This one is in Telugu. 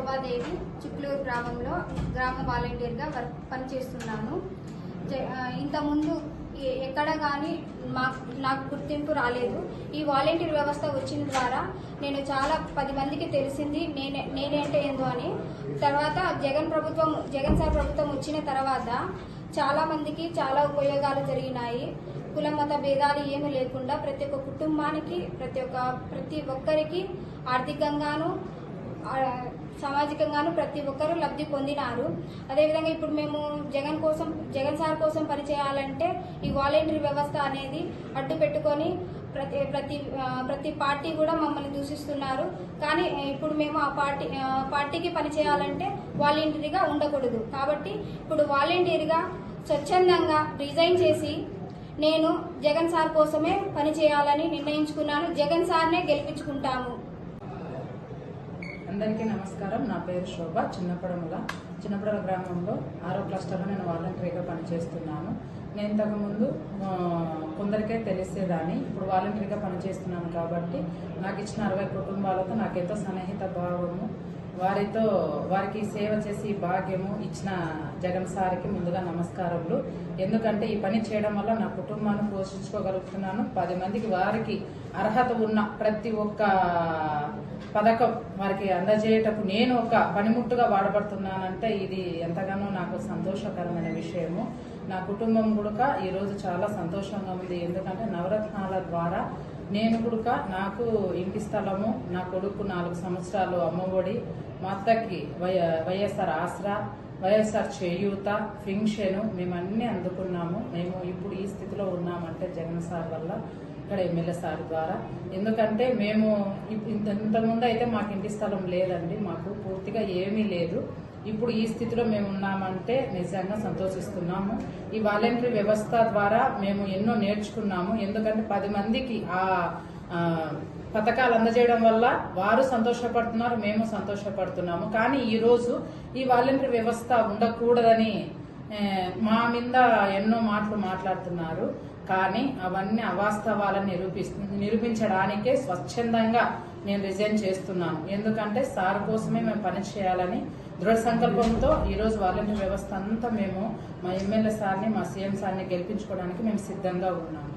శోభాదేవి చిక్లూరు గ్రామంలో గ్రామ వాలంటీర్గా వర్క్ పనిచేస్తున్నాను. జ- ఇంతకుముందు ఎక్కడ కానీ మాకు నాకు గుర్తింపు రాలేదు. ఈ వాలంటీర్ వ్యవస్థ వచ్చిన ద్వారా నేను చాలా పది మందికి తెలిసింది నేనే నేనేంటే ఏందో అని. తర్వాత జగన్ ప్రభుత్వం జగన్ సార్ ప్రభుత్వం వచ్చిన తర్వాత చాలా మందికి చాలా ఉపయోగాలు జరిగినాయి. కుల మత భేదాలు ఏమీ లేకుండా ప్రతి ఒక్క కుటుంబానికి ప్రతి ఒక్క ప్రతి ఒక్కరికి ఆర్థికంగాను సామాజికంగాను ప్రతి ఒక్కరూ లబ్ధి పొందినారు. అదేవిధంగా ఇప్పుడు మేము జగన్ కోసం జగన్ సార్ కోసం పనిచేయాలంటే ఈ వాలంటీర్ వ్యవస్థ అనేది అడ్డు పెట్టుకొని ప్రతి ప్రతి ప్రతి పార్టీ కూడా మమ్మల్ని దూషిస్తున్నారు. కానీ ఇప్పుడు మేము ఆ పార్టీ ఆ, పార్టీకి పనిచేయాలంటే వాలంటీర్గా ఉండకూడదు. కాబట్టి ఇప్పుడు వాలంటీర్గా స్వచ్ఛందంగా రిజైన్ చేసి నేను జగన్ సార్ కోసమే పనిచేయాలని నిర్ణయించుకున్నాను. జగన్ సార్నే గెలిపించుకుంటాము. అందరికీ నమస్కారం. నా పేరు శోభ. చిన్నపడముల చిన్నపడల గ్రామంలో ఆరో క్లస్టర్లో నేను వాలంటరీగా పనిచేస్తున్నాను. నేను ఇంతకుముందు కొందరికే తెలిసేదాన్ని. ఇప్పుడు వాలంటరీగా పనిచేస్తున్నాను కాబట్టి నాకు ఇచ్చిన అరవై కుటుంబాలతో నాకెంతో సన్నిహిత భావము వారితో వారికి సేవ చేసి భాగ్యము ఇచ్చిన జగన్ సార్కి ముందుగా నమస్కారములు. ఎందుకంటే ఈ పని చేయడం వల్ల నా కుటుంబాన్ని పోషించుకోగలుగుతున్నాను. పది మందికి వారికి అర్హత ఉన్న ప్రతి ఒక్క పథకం వారికి అందజేయటకు నేను ఒక పనిముట్టుగా వాడబడుతున్నానంటే ఇది ఎంతగానో నాకు సంతోషకరమైన విషయము. నా కుటుంబం కూడా ఈరోజు చాలా సంతోషంగా ఉంది. ఎందుకంటే నవరత్నాల ద్వారా నేను కుడుక నాకు ఇంటి స్థలము నా కొడుకు నాలుగు సంవత్సరాలు అమ్మఒడి మా అత్తకి Y YSR Aasara YSR Cheyutha function మేము అన్నీ అందుకున్నాము. మేము ఇప్పుడు ఈ స్థితిలో ఉన్నామంటే జగన్ సార్ వల్ల ఇక్కడ ఎమ్మెల్యే సార్ ద్వారా. ఎందుకంటే మేము ఇప్- ఇంత ఇంతకుముందు అయితే మాకు ఇంటి స్థలం లేదండి. మాకు పూర్తిగా ఏమీ లేదు. ఇప్పుడు ఈ స్థితిలో మేము ఉన్నామంటే నిజంగా సంతోషిస్తున్నాము. ఈ వాలంటరీ వ్యవస్థ ద్వారా మేము ఎన్నో నేర్చుకున్నాము. ఎందుకంటే పది మందికి ఆ పథకాలు అందజేయడం వల్ల వారు సంతోషపడుతున్నారు మేము సంతోషపడుతున్నాము. కానీ ఈరోజు ఈ వాలంటరీ వ్యవస్థ ఉండకూడదని మా మీద ఎన్నో మాటలు మాట్లాడుతున్నారు. కానీ అవన్నీ అవాస్తవాలను నిరూపి నిరూపించడానికే స్వచ్ఛందంగా నేను రిజైన్ చేస్తున్నాను. ఎందుకంటే సార్ కోసమే మేము పని చేయాలని దృఢ సంకల్పంతో ఈ రోజు వాలంటీర్ వ్యవస్థ అంతా మేము మా ఎమ్మెల్యే సార్ని మా సీఎం సార్ని గెలిపించుకోవడానికి మేము సిద్ధంగా ఉన్నాము.